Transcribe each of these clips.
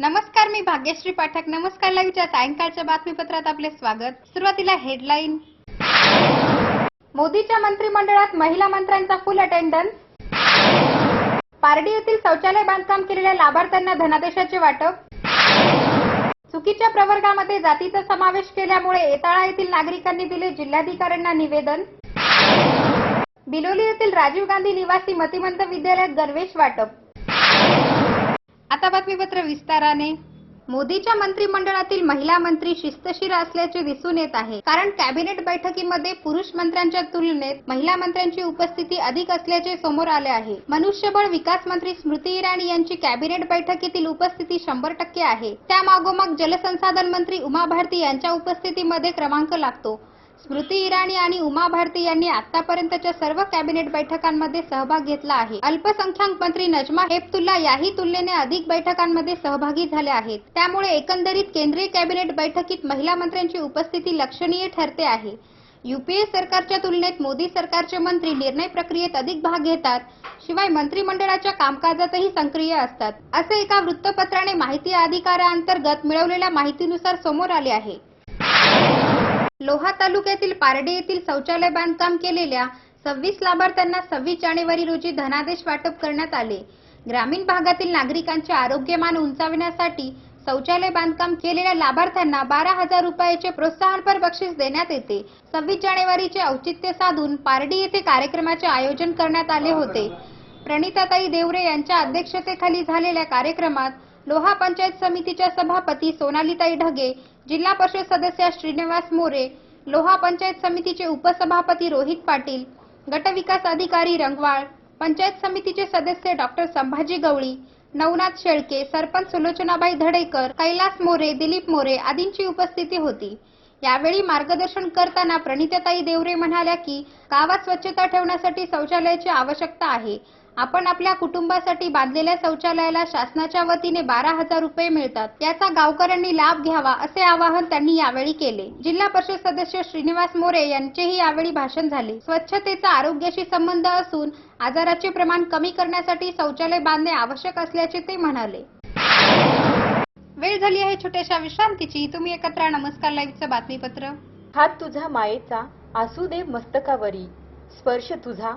नमस्कार मी भाग्यश्री पाठक. नमस्कार लाईव्हच्या सायंकाळच्या बातमीपत्रात आपले स्वागत. सुरुवातीला हेडलाईन. मोदीच्या मंत्रिमंडळात महिला मंत्र्यांचा फुल अटेंडन्स. पारडी येथील शौचालय बांधकाम केलेल्या लाभार्थ्यांना धनादेशाचे वाटप. चुकीच्या प्रवर्गामध्ये जातीचा समावेश केल्यामुळे येताळा येथील नागरिकांनी दिले जिल्हाधिकाऱ्यांना निवेदन. बिलोली येथील राजीव गांधी निवासी मतिमंत विद्यालयात गणवेश वाटप. आता बातमीपत्र विस्ताराने. मोदीच्या मंत्रिमंडळातील महिला मंत्री शिस्तशीर असल्याचे दिसून येत आहे. कारण कॅबिनेट बैठकीमध्ये पुरुष मंत्र्यांच्या तुलनेत महिला मंत्र्यांची उपस्थिती अधिक असल्याचे समोर आले आहे. मनुष्यबळ विकास मंत्री स्मृती इराणी यांची कॅबिनेट बैठकीतील उपस्थिती शंभर टक्के आहे. त्यामागोमाग जलसंसाधन मंत्री उमा भारती यांच्या उपस्थितीमध्ये क्रमांक लागतो. स्मृती इराणी आणि उमा भारती यांनी आतापर्यंतच्या सर्व कॅबिनेट बैठकांमध्ये सहभाग घेतला आहे. अल्पसंख्याक मंत्री नजमा हेपतुल्ला याही तुलनेने अधिक बैठकांमध्ये सहभागी झाल्या आहेत. त्यामुळे एकंदरीत केंद्रीय कॅबिनेट बैठकीत महिला मंत्र्यांची उपस्थिती लक्षणीय ठरते आहे. युपीए सरकारच्या तुलनेत मोदी सरकारचे मंत्री निर्णय प्रक्रियेत अधिक भाग घेतात शिवाय मंत्रिमंडळाच्या कामकाजातही सक्रिय असतात. असे एका वृत्तपत्राने माहिती अधिकाराअंतर्गत मिळवलेल्या माहितीनुसार समोर आले आहे. लोहा तालुक्यातील पारडी येथील शौचालय बांधकाम केलेल्या सव्वीस लाभार्थ्यांना सव्वीस जानेवारी रोजी धनादेश वाटप करण्यात आले. ग्रामीण भागातील नागरिकांचे आरोग्यमान उंचावण्यासाठी शौचालय बांधकाम केलेल्या लाभार्थ्यांना बारा हजार रुपयाचे प्रोत्साहनपर बक्षीस देण्यात येते. सव्वीस जानेवारीचे औचित्य साधून पारडी येथे कार्यक्रमाचे आयोजन करण्यात आले होते. प्रणिताताई देवरे यांच्या अध्यक्षतेखाली झालेल्या कार्यक्रमात लोहा पंचायत समितीच्या सभापती सोनालीताई ढगे जिल्हा परिषद सदस्य श्रीनिवास मोरे लोहा पंचायत समितीचे उपसभापती रोहित पाटील गटविकास अधिकारी रंगवाळ पंचायत समितीचे सदस्य डॉक्टर संभाजी गवळी नवनाथ शेळके सरपंच सुलोचनाबाई धडेकर कैलास मोरे दिलीप मोरे आदींची उपस्थिती होती. यावेळी मार्गदर्शन करताना प्रणिताताई देवरे म्हणाल्या की गावात स्वच्छता ठेवण्यासाठी शौचालयाची आवश्यकता आहे. आपण आपल्या कुटुंबासाठी बांधलेल्या शौचालयाला शासनाच्या वतीने बारा हजार रुपये मिळतात. त्याचा गावकऱ्यांनी लाभ घ्यावा असे आवाहन त्यांनी यावेळी केले. जिल्हा परिषद सदस्य श्रीनिवास मोरे यांचेही यावेळी भाषण झाले. स्वच्छतेचा आरोग्याशी संबंध असून आजाराचे प्रमाण कमी करण्यासाठी शौचालय बांधणे आवश्यक असल्याचे ते म्हणाले. वेळ झाली आहे छोट्याशा विश्रांतीची. तुम्ही एकत्र नमस्कार लाईव्हचं बातमीपत्र. हात तुझा मायेचा असू दे मस्तकावरी. स्पर्श तुझा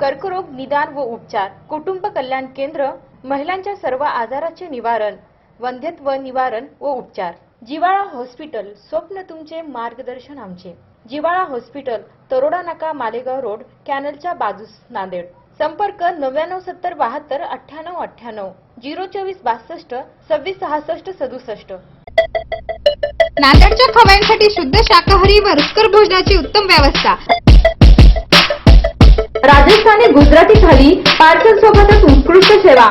कर्करोग निदान व उपचार कुटुंब कल्याण केंद्र महिलांच्या सर्व आजाराचे निवारण वंध्यत्व निवारण व उपचार. जिवाळा हॉस्पिटल स्वप्न तुमचे मार्गदर्शन आमचे. जिवाळा हॉस्पिटल तरोडा नाका मालेगाव रोड कॅनलच्या बाजूस नांदेड. संपर्क नव्याण्णव सत्तर बहात्तर अठ्ठ्याण्णव अठ्ठ्याण्णव. झिरो चोवीस बासष्ट सव्वीस सहासष्ट सदुसष्ट. नांदेडच्या खवयांसाठी शुद्ध शाकाहारी व रुचकर भोजनाची उत्तम व्यवस्था. राजस्थानी गुजराती थाली पार्सल सोबतच उत्कृष्ट सेवा.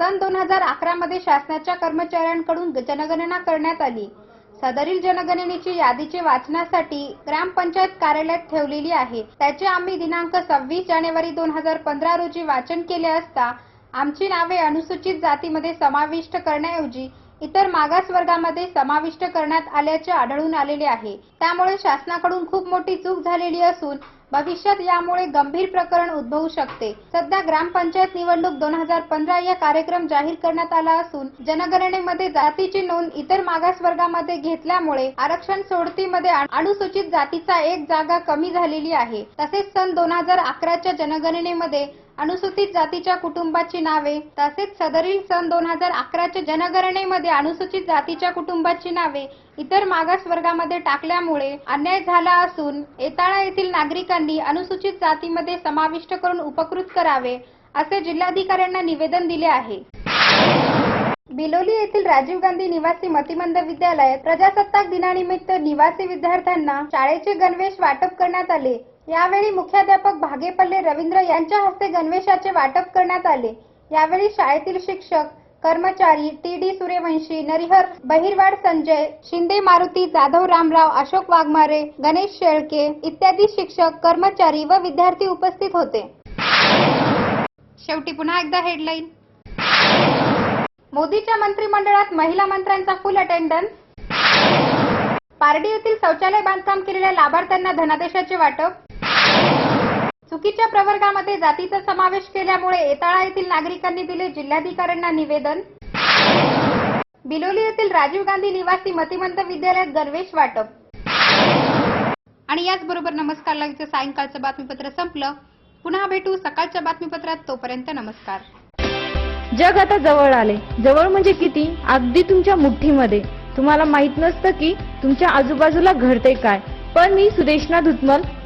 सन दोन हजार अकरा मध्ये शासनाच्या कर्मचाऱ्यांकडून जनगणना करण्यात आली. सदरील जनगणनेची यादीचे वाचनासाठी ग्रामपंचायत कार्यालयात ठेवलेली आहे. त्याचे आम्ही दिनांक सव्वीस जानेवारी दोन हजार पंधरा रोजी वाचन केले असता आमची नावे अनुसूचित जातीमध्ये समाविष्ट करण्याऐवजी इतर मागास वर्गामध्ये समाविष्ट करण्यात आल्याचे आढळून आलेले आहे. त्यामुळे शासनाकडून खूप मोठी चूक झालेली असून भविष्यात यामुळे गंभीर प्रकरण उद्भवू शकते. सध्या ग्रामपंचायत निवडणूक दोन हजार पंधरा या कार्यक्रम जाहीर करण्यात आला असून जनगणनेमध्ये जातीची नोंद इतर मागास वर्गामध्ये घेतल्यामुळे आरक्षण सोडतीमध्ये अनुसूचित जातीचा एक जागा कमी झालेली आहे. तसेच सन दोन हजार अकराच्या जनगणनेमध्ये अनुसूचित जातीच्या कुटुंबाची नावे तसेच सदरील सन दोन हजार अकराच्या जनगणनेमध्ये अनुसूचित जातीच्या कुटुंबाची नावे इतर मागास वर्गामध्ये टाकल्यामुळे अन्याय झाला असून येताळा येथील नागरिकांनी अनुसूचित जातीमध्ये समाविष्ट करून उपकृत करावे असे जिल्हाधिकाऱ्यांना निवेदन दिले आहे. बिलोली येथील राजीव गांधी निवासी मतिमंद विद्यालयात प्रजासत्ताक दिनानिमित्त निवासी विद्यार्थ्यांना शाळेचे गणवेश वाटप करण्यात आले. यावेळी मुख्याध्यापक भागेपल्ले रवींद्र यांच्या हस्ते गणवेशाचे वाटप करण्यात आले. यावेळी शाळेतील शिक्षक कर्मचारी टी डी सूर्यवंशी नरिहर बहिरवाड संजय शिंदे मारुती जाधव रामराव अशोक वाघमारे गणेश शेळके इत्यादी शिक्षक कर्मचारी व विद्यार्थी उपस्थित होते. शेवटी पुन्हा एकदा हेडलाईन. मोदीच्या मंत्रिमंडळात महिला मंत्र्यांचा फुल अटेंडन्स. पारडी येथील शौचालय बांधकाम केलेल्या लाभार्थ्यांना धनादेशाचे वाटप. चुकीच्या प्रवर्गामध्ये जातीचा समावेश केल्यामुळे येताळा येथील नागरिकांनी दिले जिल्हाधिकाऱ्यांना निवेदन. बिलोली येथील राजीव गांधी निवासी मतिमंत विद्यालयात गणवेश वाटप. आणि याचबरोबर नमस्कार. लाईव्हचं सायंकाळचं बातमीपत्र संपलं. पुन्हा भेटू सकाळच्या बातमीपत्रात. तोपर्यंत नमस्कार. जग आता जवळ आले. जवळ म्हणजे किती? अगदी तुमच्या मुठ्ठीमध्ये. तुम्हाला माहीत नसतं की तुमच्या आजूबाजूला घडते काय. पण मी सुदेशना धुतमल